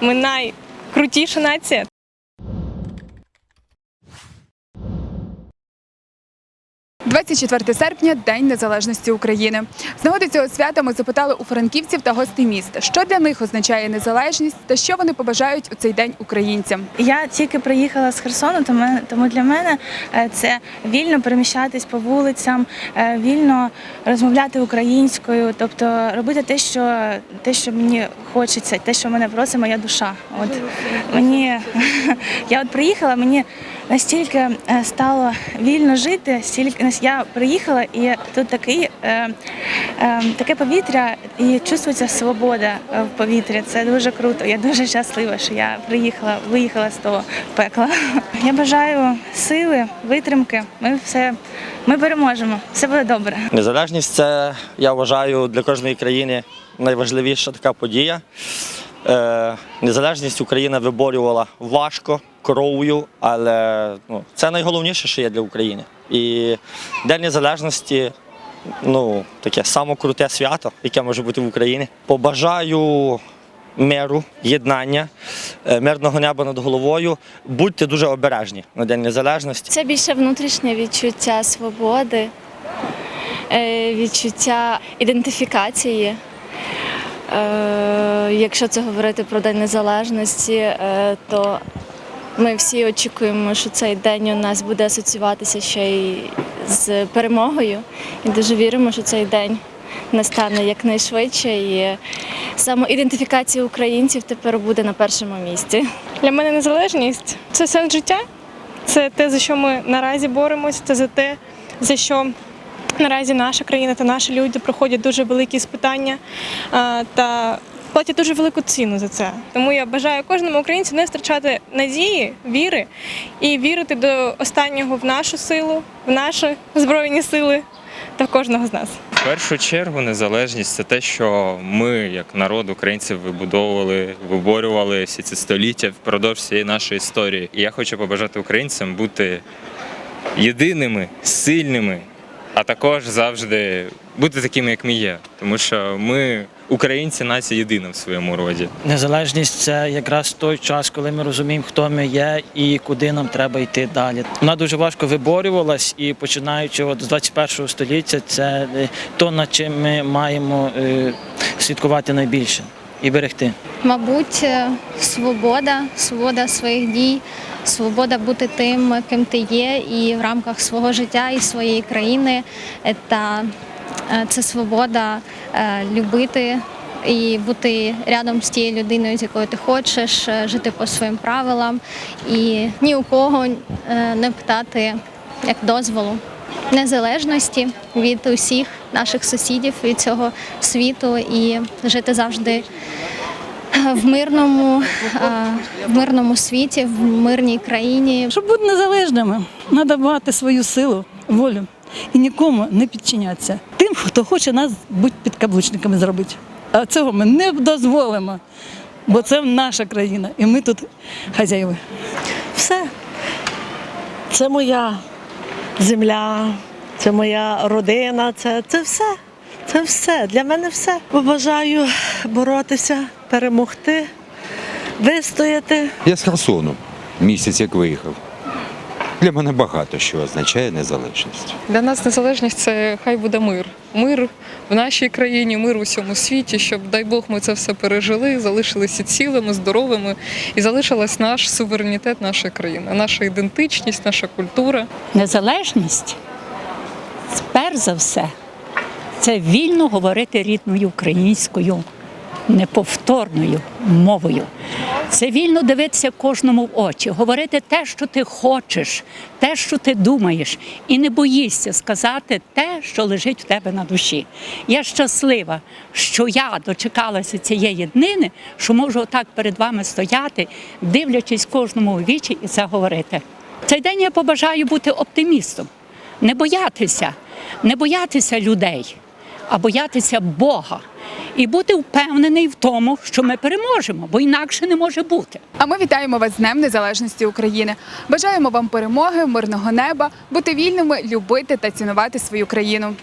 Ми найкрутіша нація. – 24 серпня День Незалежності України. З нагоди цього свята ми запитали у франківців та гостей міста, що для них означає незалежність та що вони побажають у цей день українцям. Я тільки приїхала з Херсону, тому, для мене е, це вільно переміщатись по вулицям, е, вільно розмовляти українською, тобто робити те, що те, що мені хочеться, те, що мене просить моя душа. От мені я от приїхала, мені настільки е, стало вільно жити, стільки я приїхала, і тут такий е, е, таке повітря, і чувствується свобода в повітрі. Це дуже круто. Я дуже щаслива, що я приїхала, виїхала з того пекла. Я бажаю сили, витримки. Ми все ми переможемо. Все буде добре. Незалежність це, я вважаю, для кожної країни найважливіша така подія. Е, незалежність Україна виборювала важко, кров'ю, але ну, це найголовніше, що є для України. І День Незалежності ну, таке саме свято, яке може бути в Україні. Побажаю миру, єднання, е, мирного неба над головою. Будьте дуже обережні на День Незалежності. Це більше внутрішнє відчуття свободи, е, відчуття ідентифікації. Е, Якщо це говорити про День Незалежності, е, то ми всі очікуємо, що цей день у нас буде асоціюватися ще й з перемогою. І дуже віримо, що цей день настане якнайшвидше. І самоідентифікація українців тепер буде на першому місці. Для мене незалежність це сенс життя. Це те, за що ми наразі боремось, це за те, за що наразі наша країна та наші люди проходять дуже великі спитання та платять дуже велику ціну за це. Тому я бажаю кожному українцю не втрачати надії, віри і вірити до останнього в нашу силу, в наші збройні сили та в кожного з нас. В першу чергу незалежність це те, що ми, як народ українців, вибудовували, виборювали всі ці століття впродовж всієї нашої історії. І я хочу побажати українцям бути єдиними, сильними, а також завжди бути такими, як ми є. Тому що ми, українці, нація єдина в своєму роді. Незалежність це якраз той час, коли ми розуміємо, хто ми є і куди нам треба йти далі. Вона дуже важко виборювалась, і починаючи от з 21 століття, це е, то, над чим ми маємо е, слідкувати найбільше і берегти. Мабуть, е, свобода, свобода своїх дій, свобода бути тим, ким ти є, і в рамках свого життя і своєї країни. Та е, це свобода е, любити і бути рядом з тією людиною, з якою ти хочеш, е, жити по своїм правилам і ні у кого не питати як дозволу. Незалежності від усіх наших сусідів від цього світу і жити завжди в мирному, в мирному світі, в мирній країні. Щоб бути незалежними, треба мати свою силу, волю і нікому не підчинятися. Тим, хто хоче нас бути підкаблучниками зробити. А цього ми не дозволимо, бо це наша країна, і ми тут хазяїви. Все. Це моя земля, це моя родина, це, це все. Це все. Для мене все. Побажаю боротися, перемогти, вистояти. Я з Херсону місяць як виїхав. Для мене багато що означає незалежність. Для нас незалежність це хай буде мир. Мир в нашій країні, мир у всьому світі, щоб, дай Бог, ми це все пережили, залишилися цілими, здоровими і залишилась наш суверенітет нашої країни, наша ідентичність, наша культура. Незалежність, перш за все, це вільно говорити рідною українською, неповторною мовою. Це вільно дивитися кожному в очі, говорити те, що ти хочеш, те, що ти думаєш, і не боїшся сказати те, що лежить в тебе на душі. Я щаслива, що я дочекалася цієї днини, що можу отак перед вами стояти, дивлячись кожному у вічі і це говорити. Цей день я побажаю бути оптимістом, не боятися, не боятися людей, а боятися Бога. І бути впевнений в тому, що ми переможемо, бо інакше не може бути. А ми вітаємо вас з Днем Незалежності України. Бажаємо вам перемоги, мирного неба, бути вільними, любити та цінувати свою країну.